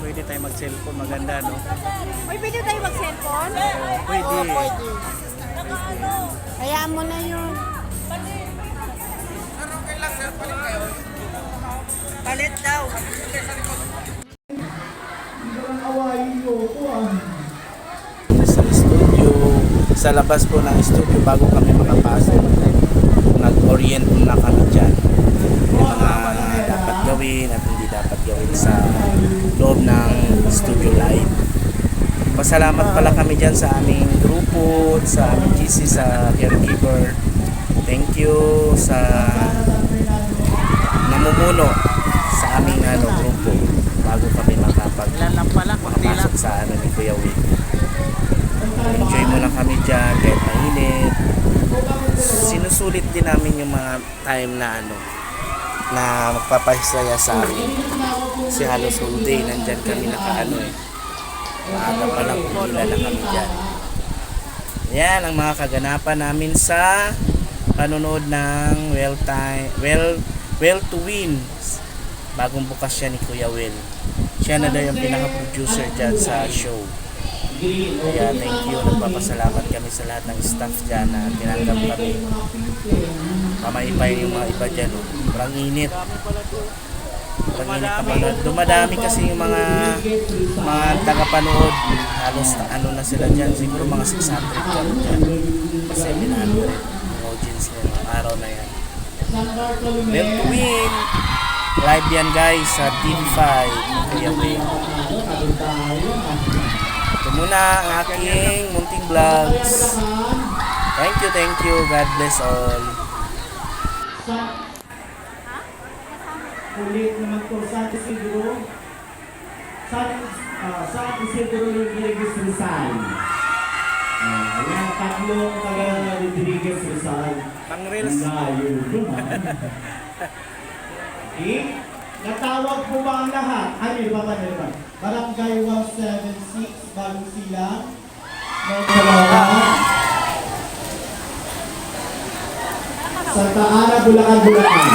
Pwede tayo mag-cellphone, maganda, no? May pwede tayo mag-cellphone? Pwede. Hayaan mo na yun. Palit daw. Sa studio, sa labas po ng studio bago kami makapasok, nag-orient muna kami dyan. Yung mga dapat gawin at dapat gawin sa loob ng studio live. Pasalamat pala kami dyan sa aming grupo, sa aming GC, sa caregiver. Thank you sa namumuno sa aming ano, grupo bago kami makapag makapasok sa ano ni Kuya Will. Enjoy mo lang kami dyan kahit mainit. Sinusulit din namin yung mga time na ano na magpapasaya sa amin. Kasi halos whole day nandyan kami nakaano eh. Maaga pa lang pumila na kami dyan. Yan ang mga kaganapan namin sa panonood ng Well Time, Well, well to Win. Bagong bukas siya ni Kuya Will. Siya na daw yung pinaka-producer dyan sa show. Kaya thank you. Nagpapasalamat kami sa lahat ng staff dyan na tinanggap kami. Pamaipay yung mga iba dyan. oh. Parang init. Parang init na panood. Dumadami kasi yung mga mga tagapanood. Halos ano na sila dyan. Siguro mga 600 kami dyan. Kasi 700 yung audience nila araw na yan. Well to win. Live yan guys sa TV5. Kuya Will. Ito muna ang aking munting vlogs. Thank you, thank you. God bless all. Ulit naman po sa Isidro. Sa, uh, sa Isidro Rodriguez Rizal. Uh, yan, tatlong taga Rodriguez Rizal. Pang Ang reels. layo naman. okay? Natawag po ba ang lahat? Ano ba ba ba? Barangay 176, Bagong Silang. Nagkalawa. Santa Ana, Bulacan, Bulacan.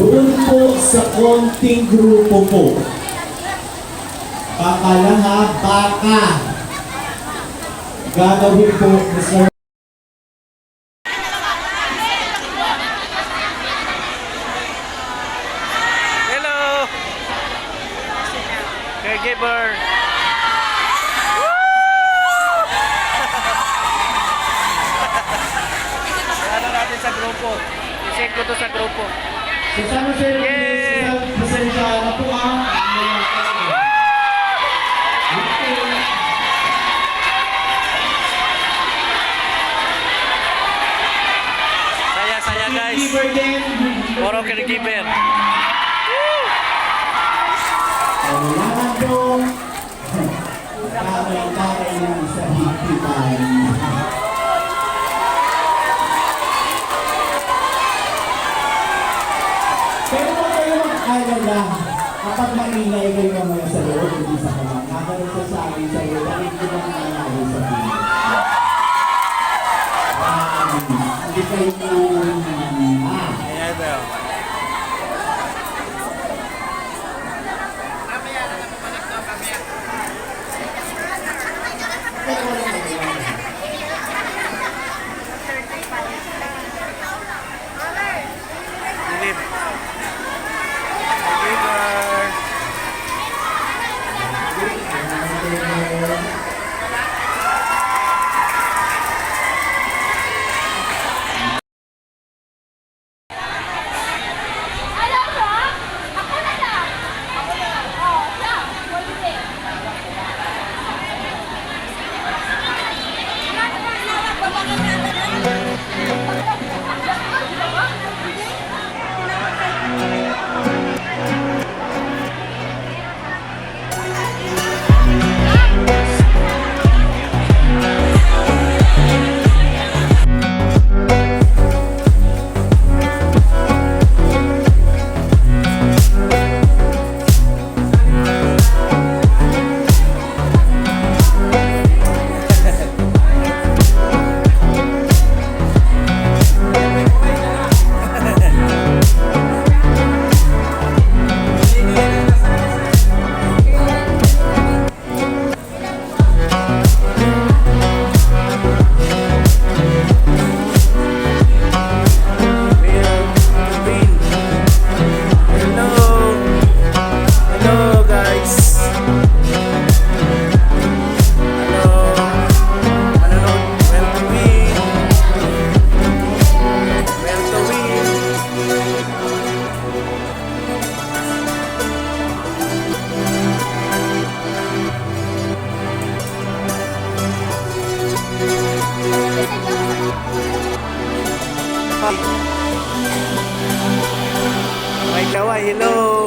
Doon po sa konting grupo po. Baka lang ha, baka. Gagawin po, Mr. Hello! Caregiver! ano natin sa grupo? I-send ko to sa grupo. Kasama sir, Yay! pasensya na po ha. Saya, saya guys. Caregiver din. Lang sa hikipan. Pero kayo mag-alala kapag maingay kayo mamaya sa loob, hindi sa kamay. Caregiver. May kaway, hello!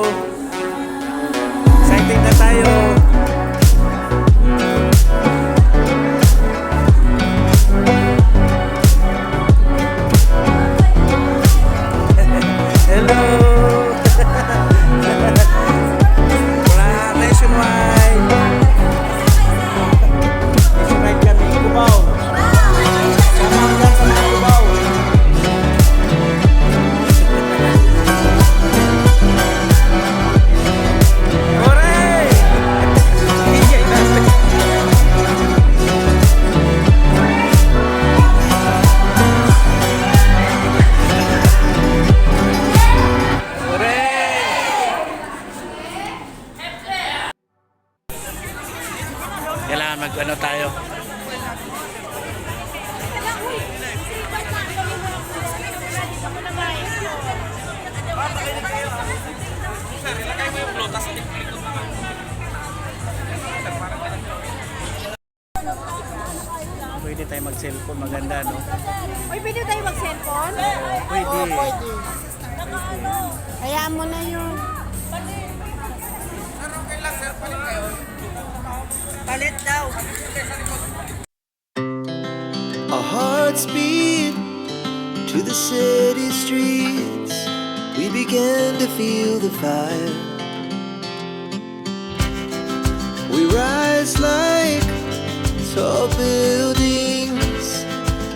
Pwede. Hayaan mo na yun. Palit daw. Our hearts beat to the city streets. We began to feel the fire. We rise like tall buildings